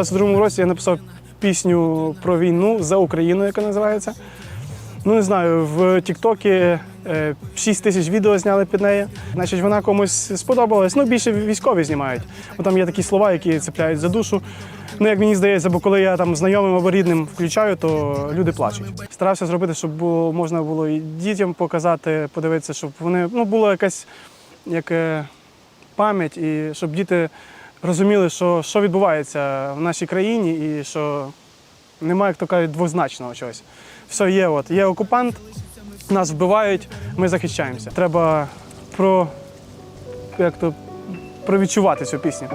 22-му році я написав пісню про війну за Україну, яка називається. Ну, не знаю, в Тіктокі е, 6 тисяч відео зняли під неї. Значить, вона комусь сподобалась. Ну, більше військові знімають. Бо там є такі слова, які цепляють за душу. Ну, як мені здається, бо коли я там знайомим або рідним включаю, то люди плачуть. Старався зробити, щоб було, можна було і дітям показати, подивитися, щоб вони ну, була якась як, е, пам'ять, і щоб діти розуміли, що, що відбувається в нашій країні, і що немає, як то кажуть, двозначного чогось. Все є, от є окупант, нас вбивають, ми захищаємося. Треба про як то провідчувати цю пісню.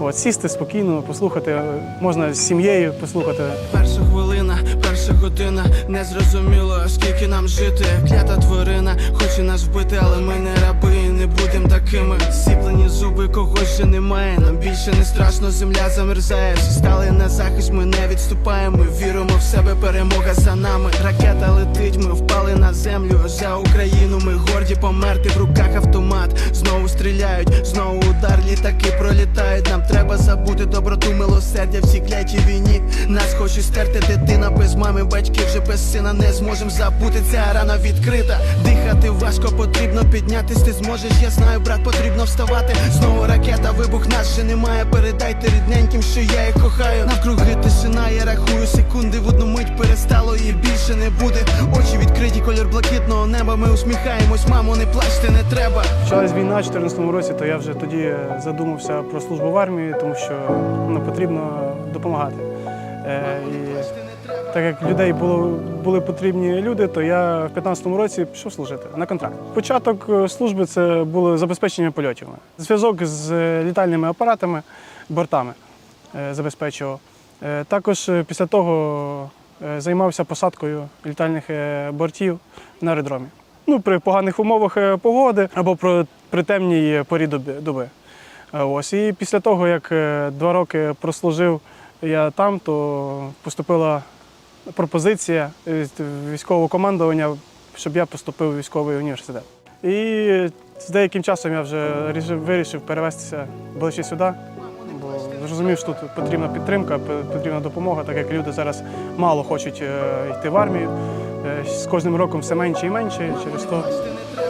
От, сісти спокійно, послухати, можна з сім'єю послухати. Перша хвилина, перша година, не зрозуміло, скільки нам жити. Клята тварина, хоче нас вбити, але ми не раби, не будем такими. Сіплені зуби, когось же немає. Нам більше не страшно, земля замерзає. Всі стали на захист, ми не відступаємо. Ми віримо в себе, перемога за нами. Ракета летить, ми на землю. За Україну ми горді померти. В руках автомат. Знову стріляють, знову удар, літаки пролітають. Нам треба забути доброту, милосердя в цій клятій війні. Нас хочуть стерти дитина без мами, батьки вже без сина не зможем забути. Ця рана відкрита. Дихати важко, потрібно піднятись. Ти зможеш, я знаю, брат, потрібно вставати. Знову ракета, вибух нас ще немає. Передайте рідненьким, що я їх кохаю. Навкруги тишина, я рахую секунди. В одну мить перестало і більше не буде. Очі відкриті, колір блакитного неба. Ми усміхаємось, мамо, не плачте, не треба. Почалась війна в 2014 році, то я вже тоді задумався про службу в армії, тому що ну, потрібно допомагати. Е, і так як людей було, були потрібні люди, то я в 2015 році пішов служити на контракт. Початок е, служби це було забезпечення польотів. Зв'язок з е, літальними апаратами, бортами е, забезпечував. Е, Також після того займався посадкою літальних е, бортів на аеродромі. Ну, при поганих умовах е, погоди або при темній порі доби. Е, Ось. І після того, як е, два роки прослужив я там, то поступила пропозиція військового командування, щоб я поступив у військовий університет. І з деяким часом я вже вирішив перевестися ближче сюди, зрозумів, що тут потрібна підтримка, потрібна допомога, так як люди зараз мало хочуть е, йти в армію. Е, З кожним роком все менше і менше, через то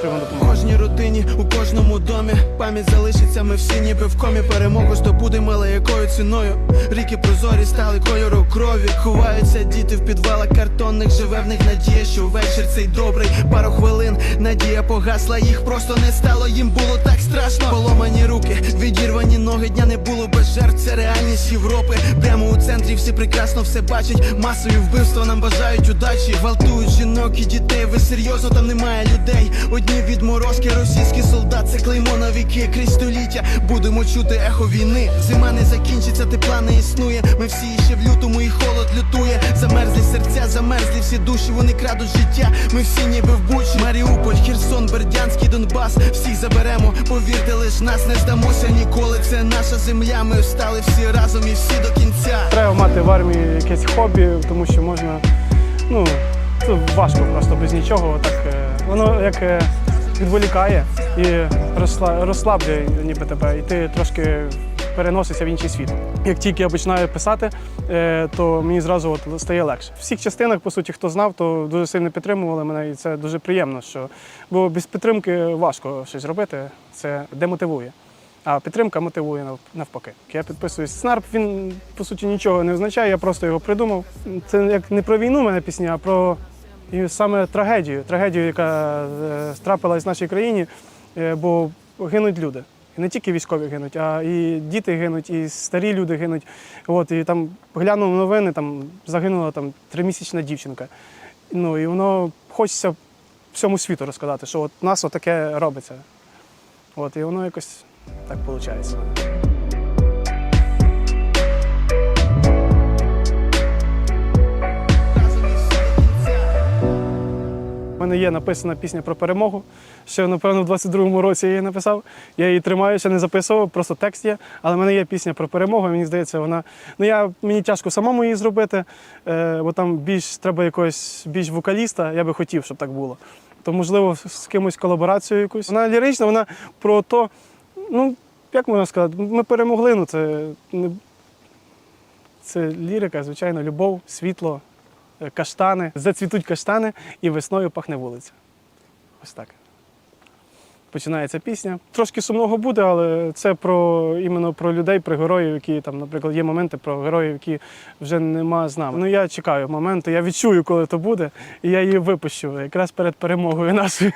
треба допомога. Кожній родині, у кожному домі пам'ять залишиться, ми всі ніби в комі перемогу здобудемо, але якою ціною ріки прозорі стали кольору крові. Ховаються діти в підвалах картонних, живе в них надія, що вечір цей добрий. Пару хвилин надія погасла, їх просто не стало. Їм було так страшно. Поломані руки, відірвані ноги, дня не було без жертв. Це реальність Європи. Прямо у центрі всі прекрасно все бачать. Масові вбивства нам бажають удачі. Гвалтують жінок і дітей. Ви серйозно там немає людей. Одні відморозки, російський солдат, це клеймо на віки, крізь століття. Будемо чути ехо війни. Зима не закінчиться, тепла не існує. Ми всі ще в лютому і холод лютує. Замерзлі серця, замерзлі всі душі, вони крадуть життя. Ми всі ніби в Бучі. Маріуполь, Херсон, Бердянський, Донбас. Всіх заберемо. Повірте, лиш нас не здамося ніколи. Це наша земля. Ми встали всі разом і всі до кінця. Треба мати в армії якесь хобі, тому що можна, ну, це важко просто без нічого. Так, е, воно як е, відволікає і розсла- розслаблює ніби тебе, і ти трошки переносишся в інший світ. Як тільки я починаю писати, е, то мені зразу от стає легше. В всіх частинах, по суті, хто знав, то дуже сильно підтримували мене, і це дуже приємно. Що... Бо без підтримки важко щось робити, це демотивує. А підтримка мотивує навпаки. Я підписуюсь. Снарп він по суті нічого не означає, я просто його придумав. Це як не про війну мене пісня, а про і саме трагедію. Трагедію, яка е, трапилась в нашій країні, е, бо гинуть люди. І не тільки військові гинуть, а і діти гинуть, і старі люди гинуть. От, і там глянув новини, там загинула там тримісячна дівчинка. Ну і воно хочеться всьому світу розказати, що от нас отаке робиться. От, і воно якось так виходить. Мене є написана пісня про перемогу. Ще, напевно, в 22-му році я її написав. Я її тримаю, ще не записував, просто текст є. Але в мене є пісня про перемогу. Мені здається, вона. Ну я мені тяжко самому її зробити, е, бо там більш треба якогось більш вокаліста. Я би хотів, щоб так було. То, можливо, з кимось колаборацію якусь. Вона лірична, вона про то, ну, як можна сказати, ми перемогли, ну це Це лірика, звичайно, любов, світло, каштани. Зацвітуть каштани і весною пахне вулиця. Ось так. Починається пісня. Трошки сумного буде, але це про іменно про людей, про героїв, які там, наприклад, є моменти про героїв, які вже нема з нами. Ну я чекаю моменту, я відчую, коли то буде, і я її випущу якраз перед перемогою нашою.